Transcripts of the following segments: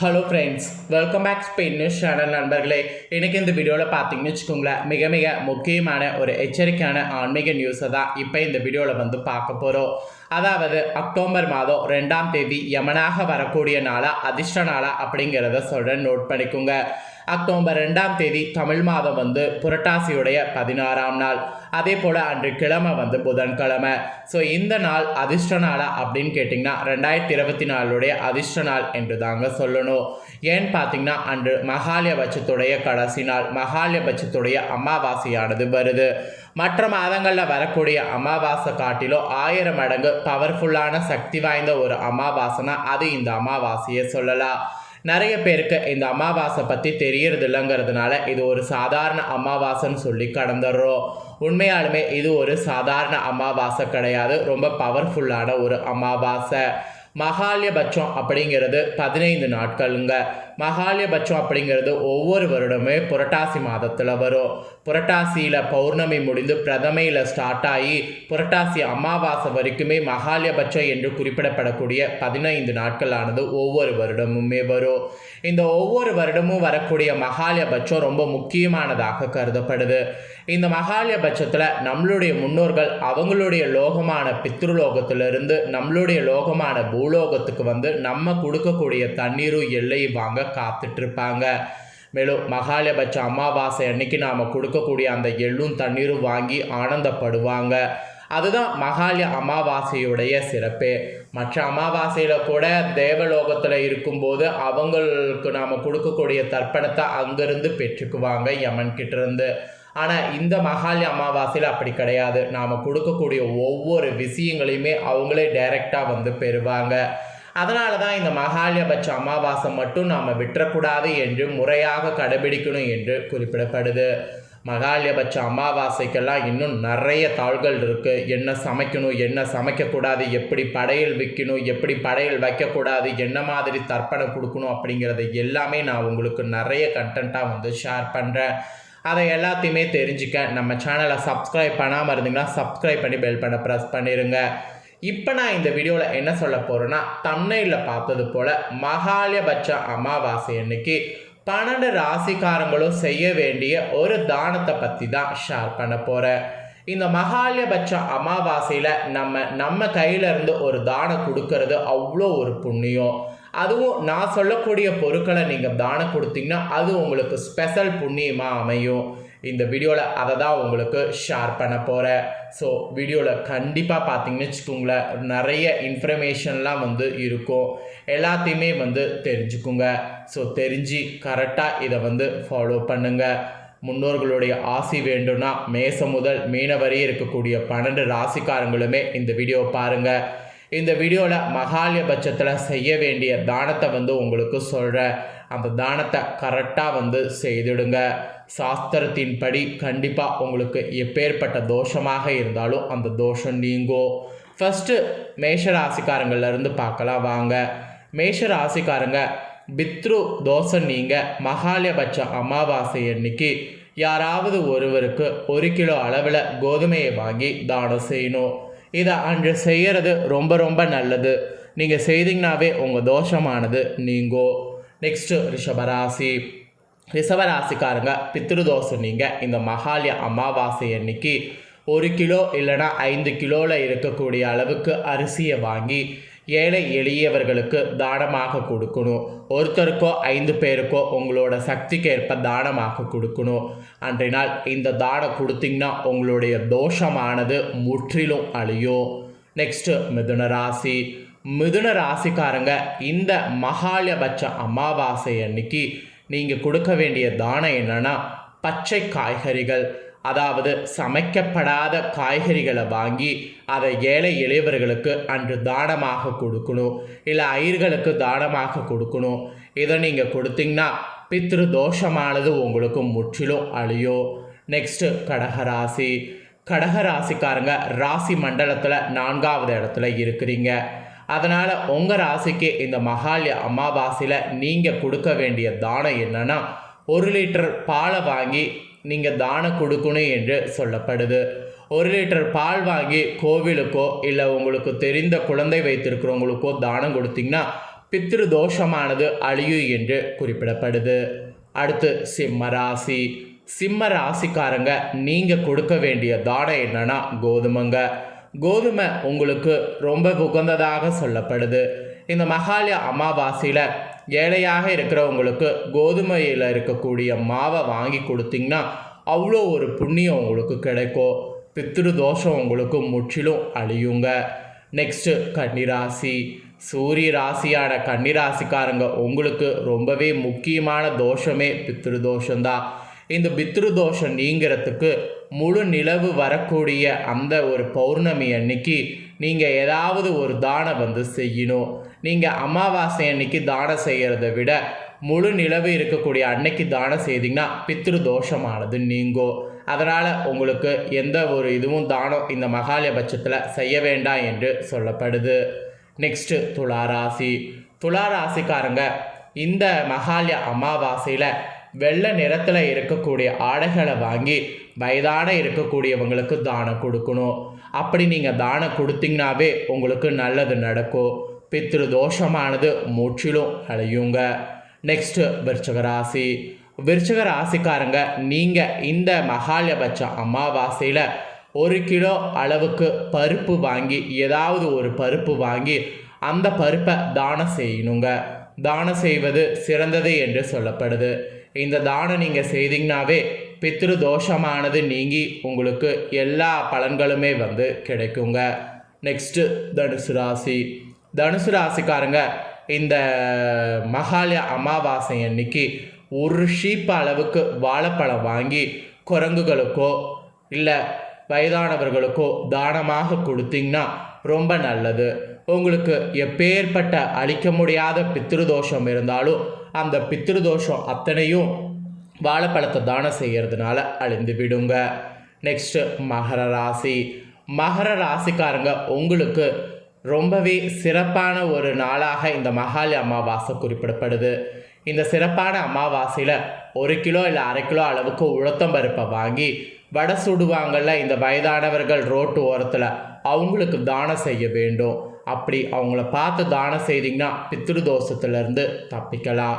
Hello friends welcome back Spain news channel நண்பர்களே. இன்றைக்கி இந்த வீடியோவில் பார்த்தீங்கன்னு வச்சுக்கோங்களேன் மிக மிக முக்கியமான ஒரு எச்சரிக்கையான ஆன்மீக நியூஸை தான் இப்போ இந்த வீடியோவில் வந்து பார்க்க போகிறோம் அதாவது அக்டோபர் மாதம் ரெண்டாம் தேதி யமனாக வரக்கூடிய நாளா அதிர்ஷ்ட நாளா அப்படிங்கிறத சொல்கிறேன் நோட் பண்ணிக்கோங்க. அக்டோபர் ரெண்டாம் தேதி தமிழ் மாதம் வந்து புரட்டாசியுடைய பதினாறாம் நாள். அதே போல் அன்று கிழமை வந்து புதன்கிழமை. ஸோ இந்த நாள் அதிர்ஷ்ட நாளா அப்படின்னு கேட்டிங்கன்னா ரெண்டாயிரத்தி இருபத்தி நாலுடைய அதிர்ஷ்ட நாள் என்று தாங்க சொல்லணும். ஏன்னு பார்த்தீங்கன்னா அன்று மகாலயபட்சத்துடைய கடைசி நாள் மகாலயபட்சத்துடைய அமாவாசையானது வருது. மற்ற மாதங்களில் வரக்கூடிய அமாவாசை காட்டிலும் ஆயிரம் மடங்கு பவர்ஃபுல்லான சக்தி வாய்ந்த ஒரு அமாவாசைனா அது இந்த அமாவாசையை சொல்லலாம். நிறைய பேருக்கு இந்த அமாவாசை பற்றி தெரியறது இல்லைங்கிறதுனால இது ஒரு சாதாரண அமாவாசைன்னு சொல்லி கடந்துடுறோம். உண்மையாலுமே இது ஒரு சாதாரண அமாவாசை கிடையாது. ரொம்ப பவர்ஃபுல்லான ஒரு அமாவாசை. மகாலயபட்சம் அப்படிங்கிறது பதினைந்து நாட்களுங்க. மகாலயபட்சம் அப்படிங்கிறது ஒவ்வொரு வருடமே புரட்டாசி மாதத்தில் வரும். புரட்டாசியில் பௌர்ணமி முடிந்து பிரதமையில் ஸ்டார்ட் ஆகி புரட்டாசி அமாவாசை வரைக்குமே மகாலயபட்சம் என்று குறிப்பிடப்படக்கூடிய பதினைந்து நாட்களானது ஒவ்வொரு வருடமுமே வரும். இந்த ஒவ்வொரு வருடமும் வரக்கூடிய மகாலயபட்சம் ரொம்ப முக்கியமானதாக கருதப்படுது. இந்த மகாலயபட்சத்தில் நம்மளுடைய முன்னோர்கள் அவங்களுடைய லோகமான பித்ருலோகத்திலிருந்து நம்மளுடைய லோகமான பூலோகத்துக்கு வந்து நம்ம கொடுக்கக்கூடிய தண்ணீரும் எல்லையும் வாங்க காத்துட்ருப்பாங்க. மேலும் மகாலயபட்ச அமாவாசை அன்னைக்கு நாம் கொடுக்கக்கூடிய அந்த எள்ளும் தண்ணீரும் வாங்கி ஆனந்தப்படுவாங்க. அதுதான் மகாலய அமாவாசையுடைய சிறப்பு. மற்ற அமாவாசையில் கூட தேவலோகத்தில் இருக்கும்போது அவங்களுக்கு நாம் கொடுக்கக்கூடிய தர்ப்பணத்தை அங்கேருந்து பெற்றுக்குவாங்க யமன் கிட்டேருந்து. இருந்து ஆனால் இந்த மகாலி அமாவாசையில் அப்படி கிடையாது. நாம் கொடுக்கக்கூடிய ஒவ்வொரு விஷயங்களையுமே அவங்களே டைரெக்டாக வந்து பெறுவாங்க. அதனால தான் இந்த மகாலயபட்ச அமாவாசை மட்டும் நாம் விட்டுறக்கூடாது என்று முறையாக கடைபிடிக்கணும் என்று குறிப்பிடப்படுது. மகாலயபட்ச அமாவாசைக்கெல்லாம் இன்னும் நிறைய தாள்கள் இருக்குது என்ன சமைக்கணும் என்ன சமைக்கக்கூடாது எப்படி படையல் வைக்கணும் எப்படி படையல் வைக்கக்கூடாது என்ன மாதிரி தர்ப்பணம் கொடுக்கணும் அப்படிங்கிறது எல்லாமே நான் உங்களுக்கு நிறைய கண்டென்ட்டாக வந்து ஷேர் பண்ணுறேன் அதை எல்லாத்தையுமே தெரிஞ்சுக்க. நம்ம சேனலை சப்ஸ்கிரைப் பண்ணாமல் இருந்தீங்கன்னா சப்ஸ்கிரைப் பண்ணி பெல் பண்ண ப்ரெஸ் பண்ணிடுங்க இப்போ நான் இந்த வீடியோவில் என்ன சொல்ல போகிறேன்னா தன்னையில் பார்த்தது போல் மகாலயபட்ச அமாவாசை அன்னைக்கு பன்னெண்டு ராசிக்காரங்களும் செய்ய வேண்டிய ஒரு தானத்தை பற்றி தான் ஷேர் பண்ண போகிறேன் இந்த மகாலயபட்ச அமாவாசையில் நம்ம நம்ம கையிலேருந்து ஒரு தானம் கொடுக்கறது அவ்வளோ ஒரு புண்ணியம். அதுவும் நான் சொல்லக்கூடிய பொருட்களை நீங்கள் தானம் கொடுத்தீங்கன்னா அது உங்களுக்கு ஸ்பெஷல் புண்ணியமாக அமையும். இந்த வீடியோவில் அதை தான் உங்களுக்கு ஷேர் பண்ண போகிறேன் ஸோ வீடியோவில் கண்டிப்பாக பார்த்தீங்கன்னு வச்சுக்கோங்களேன் நிறைய இன்ஃபர்மேஷன்லாம் வந்து இருக்கும். எல்லாத்தையுமே வந்து தெரிஞ்சுக்குங்க. ஸோ தெரிஞ்சு கரெக்டாக இதை வந்து ஃபாலோ பண்ணுங்கள் முன்னோர்களுடைய ஆசி வேண்டும்னா மேசம் முதல் மீன இருக்கக்கூடிய பன்னெண்டு ராசிக்காரங்களுமே இந்த வீடியோ பாருங்கள் இந்த வீடியோவில் மகாலியபட்சத்தில் செய்ய வேண்டிய தானத்தை வந்து உங்களுக்கு சொல்கிறேன் அந்த தானத்தை கரெக்டாக வந்து செய்துடுங்க. சாஸ்திரத்தின்படி கண்டிப்பாக உங்களுக்கு எப்பேற்பட்ட தோஷமாக இருந்தாலும் அந்த தோஷம் நீங்கும் ஃபஸ்ட்டு மேஷ ராசிக்காரங்கள்லேருந்து பார்க்கலாம் வாங்க. மேஷ ராசிக்காரங்க பித்ரு தோஷம் நீங்கள் மகாலயபட்ச அமாவாசை அன்னைக்கு யாராவது ஒருவருக்கு ஒரு கிலோ அளவில் கோதுமையை வாங்கி தானம் செய்யணும். இதை அன்று செய்கிறது ரொம்ப ரொம்ப நல்லது. நீங்கள் செய்தீங்கனாவே உங்கள் தோஷமானது நீங்கோ. நெக்ஸ்ட்டு ரிஷபராசி. ரிஷபராசிக்காரங்க பித்திருதோஷம் நீங்கள் இந்த மகாலய அமாவாசை அன்னைக்கு ஒரு கிலோ இல்லைனா ஐந்து கிலோவில் இருக்கக்கூடிய அளவுக்கு அரிசியை வாங்கி ஏழை எளியவர்களுக்கு தானமாக கொடுக்கணும். ஒருத்தருக்கோ ஐந்து பேருக்கோ உங்களோட சக்திக்கு ஏற்ப தானமாக கொடுக்கணும். அன்றைய நாள் இந்த தானம் கொடுத்தீங்கன்னா உங்களுடைய தோஷமானது முற்றிலும் அழியும். நெக்ஸ்ட்டு மிதுன ராசி. மிதுன ராசிக்காரங்க இந்த மகாலபட்ச அமாவாசை அன்னைக்கு நீங்கள் கொடுக்க வேண்டிய தானம் என்னென்னா பச்சை காய்கறிகள். அதாவது சமைக்கப்படாத காய்கறிகளை வாங்கி அதை ஏழை எளியவர்களுக்கு அன்று தானமாக கொடுக்கணும். இல்லை ஐயர்களுக்கு தானமாக கொடுக்கணும். இதை நீங்கள் கொடுத்தீங்கன்னா பித்ரு தோஷமானது உங்களுக்கு முற்றிலும் அழியும். நெக்ஸ்ட்டு கடகராசி கடகராசிக்காரங்க ராசி மண்டலத்தில் நான்காவது இடத்துல இருக்கிறீங்க. அதனால் உங்கள் ராசிக்கு இந்த மகாலய அமாவாசையில் நீங்கள் கொடுக்க வேண்டிய தானம் என்னென்னா ஒரு லிட்டர் பாலை வாங்கி நீங்கள் தானம் கொடுக்கணும் என்று சொல்லப்படுது. ஒரு லிட்டர் பால் வாங்கி கோவிலுக்கோ இல்லை உங்களுக்கு தெரிந்த குழந்தை வைத்திருக்கிறவங்களுக்கோ தானம் கொடுத்தீங்கன்னா பித்திரு தோஷமானது அழியும் என்று குறிப்பிடப்படுது. அடுத்து சிம்ம ராசி. சிம்ம ராசிக்காரங்க நீங்கள் கொடுக்க வேண்டிய தானம் என்னன்னா கோதுமைங்க. கோதுமை உங்களுக்கு ரொம்ப உகந்ததாக சொல்லப்படுது. இந்த மகாலய அமாவாசையில் ஏழையாக இருக்கிறவங்களுக்கு கோதுமையில் இருக்கக்கூடிய மாவை வாங்கி கொடுத்தீங்கன்னா அவ்வளோ ஒரு புண்ணியம் உங்களுக்கு கிடைக்கும். பித்திரு தோஷம் உங்களுக்கு முற்றிலும் அழியுங்க. நெக்ஸ்ட்டு கன்னிராசி. சூரிய ராசியான கன்னிராசிக்காரங்க உங்களுக்கு ரொம்பவே முக்கியமான தோஷமே பித்திரு தோஷம்தான் இந்த பித்ரு தோஷம் நீங்கிறதுக்கு முழு நிலவு வரக்கூடிய அந்த ஒரு பௌர்ணமி அன்னைக்கு நீங்கள் ஏதாவது ஒரு தானம் வந்து செய்யணும். நீங்கள் அமாவாசை அன்னைக்கு தானம் செய்கிறத விட முழு நிலவு இருக்கக்கூடிய அன்னைக்கு தானம் செய்தீங்கன்னா பித்ரு தோஷமானது நீங்கும் அதனால் உங்களுக்கு எந்த ஒரு இதுவும் தானம் இந்த மகாலய பட்சத்தில் செய்ய வேண்டாம் என்று சொல்லப்படுது. நெக்ஸ்ட்டு துளாராசி. துளாராசிக்காரங்க இந்த மகாலய அமாவாசையில் வெள்ளை நிறத்தில் இருக்கக்கூடிய ஆடைகளை வாங்கி வயதான இருக்கக்கூடியவங்களுக்கு தானம் கொடுக்கணும். அப்படி நீங்கள் தானம் கொடுத்தீங்கனாவே உங்களுக்கு நல்லது நடக்கும். பித்ரு தோஷமானது முற்றிலும் அழியுங்க. நெக்ஸ்ட்டு விருச்சகராசி விருச்சக ராசிக்காரங்க நீங்கள் இந்த மகாலயபட்ச அமாவாசையில் ஒரு கிலோ அளவுக்கு பருப்பு வாங்கி ஏதாவது ஒரு பருப்பு வாங்கி அந்த பருப்பை தானம் செய்யணுங்க. தானம் செய்வது சிறந்தது என்று சொல்லப்படுது. இந்த தானம் நீங்கள் செய்தீங்கனாவே பித்ரு தோஷமானது நீங்கி உங்களுக்கு எல்லா பலன்களுமே வந்து கிடைக்குங்க. நெக்ஸ்ட்டு தனுசு ராசி. தனுசு ராசிக்காரங்க இந்த மகாலய அமாவாசை அன்னைக்கு ஒரு ஷீப் அளவுக்கு வாழைப்பழம் வாங்கி குரங்குகளுக்கோ இல்லை வயதானவர்களுக்கோ தானமாக கொடுத்தீங்கன்னா ரொம்ப நல்லது. உங்களுக்கு எப்பேற்பட்ட அழிக்க முடியாத பித்ருதோஷம் இருந்தாலும் அந்த பித்திருதோஷம் அத்தனையும் வாழைப்பழத்தை தானம் செய்கிறதுனால அழிந்து விடுங்க. நெக்ஸ்ட்டு மகர ராசி. மகர ராசிக்காரங்க உங்களுக்கு ரொம்பவே சிறப்பான ஒரு நாளாக இந்த மகாலி அமாவாசை குறிப்பிடப்படுது. இந்த சிறப்பான அமாவாசையில் ஒரு கிலோ இல்லை அரை கிலோ அளவுக்கு உளுத்தம் பருப்பை வாங்கி வடை சுடுவாங்கள்ல இந்த வயதானவர்கள் ரோட்டு ஓரத்தில் அவங்களுக்கு தானம் செய்ய வேண்டும். அப்படி அவங்கள பார்த்து தானம் செய்தீங்கன்னா பித்திரு தோஷத்துலேருந்து தப்பிக்கலாம்.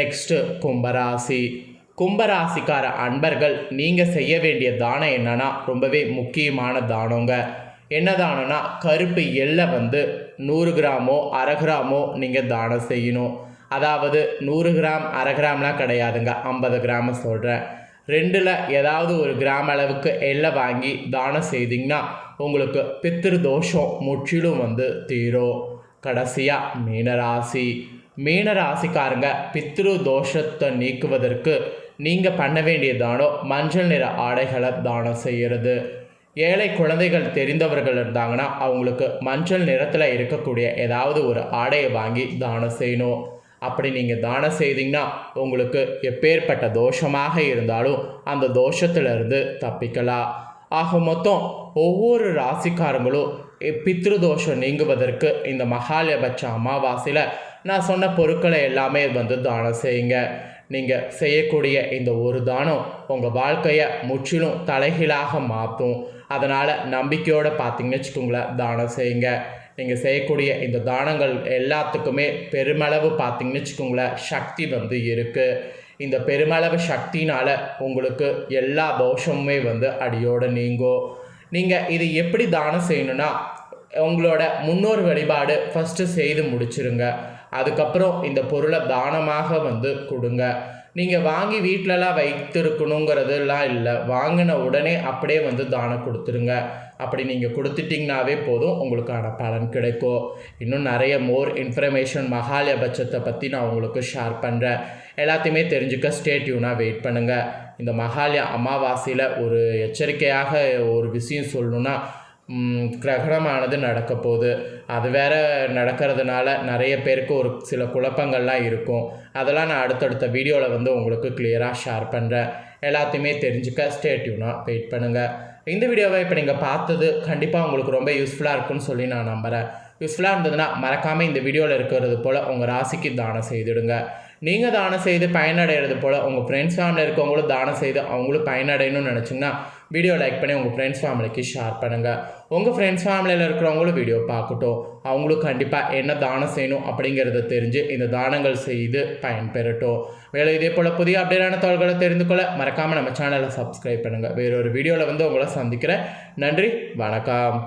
நெக்ஸ்ட்டு கும்பராசி. கும்பராசிக்கார அன்பர்கள் நீங்கள் செய்ய வேண்டிய தானம் என்னன்னா ரொம்பவே முக்கியமான தானங்க. என்ன தானம்னா கருப்பு எள்ளை வந்து நூறு கிராமோ அரை கிராமோ நீங்கள் தானம் செய்யணும். அதாவது நூறு கிராம் அரை கிராம்லாம் கிடையாதுங்க. ஐம்பது கிராம் சொல்கிறேன் ரெண்டில் ஏதாவது ஒரு கிராம் அளவுக்கு எல்லை வாங்கி தானம் செய்தீங்கன்னா உங்களுக்கு பித்திரு தோஷம் முற்றிலும் வந்து தீரும். கடைசியாக மீனராசி. மீனராசிக்காரங்க பித்ரு தோஷத்தை நீக்குவதற்கு நீங்கள் பண்ண வேண்டிய தானம் மஞ்சள் நிற ஆடைகளை தானம் செய்கிறது ஏழை குழந்தைகள் தெரிந்தவர்கள் இருந்தாங்கன்னா அவங்களுக்கு மஞ்சள் நிறத்தில் இருக்கக்கூடிய ஏதாவது ஒரு ஆடையை வாங்கி தானம் செய்யணும். அப்படி நீங்கள் தானம் செய்தீங்கன்னா உங்களுக்கு எப்பேற்பட்ட தோஷமாக இருந்தாலும் அந்த தோஷத்திலிருந்து தப்பிக்கலாம். ஆக மொத்தம் ஒவ்வொரு ராசிக்காரங்களும் பித்ரு தோஷம் நீங்குவதற்கு இந்த மகாலயபட்ச அமாவாசையில் நான் சொன்ன பொருட்களை எல்லாமே வந்து தானம் செய்யுங்க. நீங்கள் செய்யக்கூடிய இந்த ஒரு தானம் உங்கள் வாழ்க்கையை முற்றிலும் தலைகீழாக மாற்றும். அதனால் நம்பிக்கையோடு பார்த்தீங்கன்னு வச்சுக்கோங்களேன் தானம் செய்யுங்க. நீங்கள் செய்யக்கூடிய இந்த தானங்கள் எல்லாத்துக்குமே பெருமளவு பார்த்தீங்கன்னு வச்சுக்கோங்களேன் சக்தி வந்து இருக்குது இந்த பெருமளவு சக்தினால் உங்களுக்கு எல்லா தோஷமுமே வந்து அடியோடு நீங்கும். நீங்கள் இது எப்படி தானம் செய்யணும்னா உங்களோட முன்னோர் வழிபாடு ஃபஸ்ட்டு செய்து முடிச்சிருங்க. அதுக்கப்புறம் இந்த பொருளை தானமாக வந்து கொடுங்க. நீங்கள் வாங்கி வீட்டிலலாம் வைத்திருக்கணுங்கிறதுலாம் இல்லை. வாங்கின உடனே அப்படியே வந்து தானம் கொடுத்துருங்க. அப்படி நீங்கள் கொடுத்துட்டிங்கனாவே போதும் உங்களுக்கான பலன் கிடைக்கும். இன்னும் நிறைய மோர் இன்ஃபர்மேஷன் மகாலயபட்சத்தை பற்றி நான் உங்களுக்கு ஷேர் பண்ணுறேன் எல்லாத்தையுமே தெரிஞ்சுக்க ஸ்டேட்யூனாக வெயிட் பண்ணுங்கள் இந்த மகாலய அமாவாசையில் ஒரு எச்சரிக்கையாக ஒரு விஷயம் சொல்லணுன்னா கிரகணமானது நடக்க போகுது அது வேற நடக்கிறதுனால நிறைய பேருக்கு ஒரு சில குழப்பங்கள்லாம் இருக்கும். அதெல்லாம் நான் அடுத்தடுத்த வீடியோவில் வந்து உங்களுக்கு கிளியராக ஷேர் பண்ணுறேன் எல்லாத்தையுமே தெரிஞ்சுக்க ஸ்டேட்யூனாக வெயிட் பண்ணுங்கள் இந்த வீடியோவை இப்போ நீங்கள் பார்த்தது கண்டிப்பாக உங்களுக்கு ரொம்ப யூஸ்ஃபுல்லாக இருக்கும்னு சொல்லி நான் நம்புகிறேன் யூஸ்ஃபுல்லாக இருந்ததுன்னா மறக்காமல் இந்த வீடியோவில் இருக்கிறது போல் உங்கள் ராசிக்கு தானம் செய்துடுங்க. நீங்கள் தானம் செய்து பயனடைகிறது போல் உங்கள் ஃப்ரெண்ட்ஸ் ஃபேமிலி இருக்கவங்களும் தானம் செய்து அவங்களும் பயனடையணும்னு நினச்சிங்கன்னா வீடியோ லைக் பண்ணி உங்கள் ஃப்ரெண்ட்ஸ் ஃபேமிலிக்கு ஷேர் பண்ணுங்கள் உங்கள் ஃப்ரெண்ட்ஸ் ஃபேமிலியில் இருக்கிறவங்களும் வீடியோ பார்க்கட்டும். அவங்களும் கண்டிப்பாக என்ன தானம் செய்யணும் அப்படிங்கிறத தெரிஞ்சு இந்த தானங்கள் செய்து பயன்பெறட்டும். வேலை இதே போல் புதிய அப்டேட்டான தகவல்களை தெரிந்து கொள்ள மறக்காமல் நம்ம சேனலை சப்ஸ்கிரைப் பண்ணுங்கள் வேறொரு வீடியோவில் வந்து உங்களை சந்திக்கிறேன். நன்றி வணக்கம்.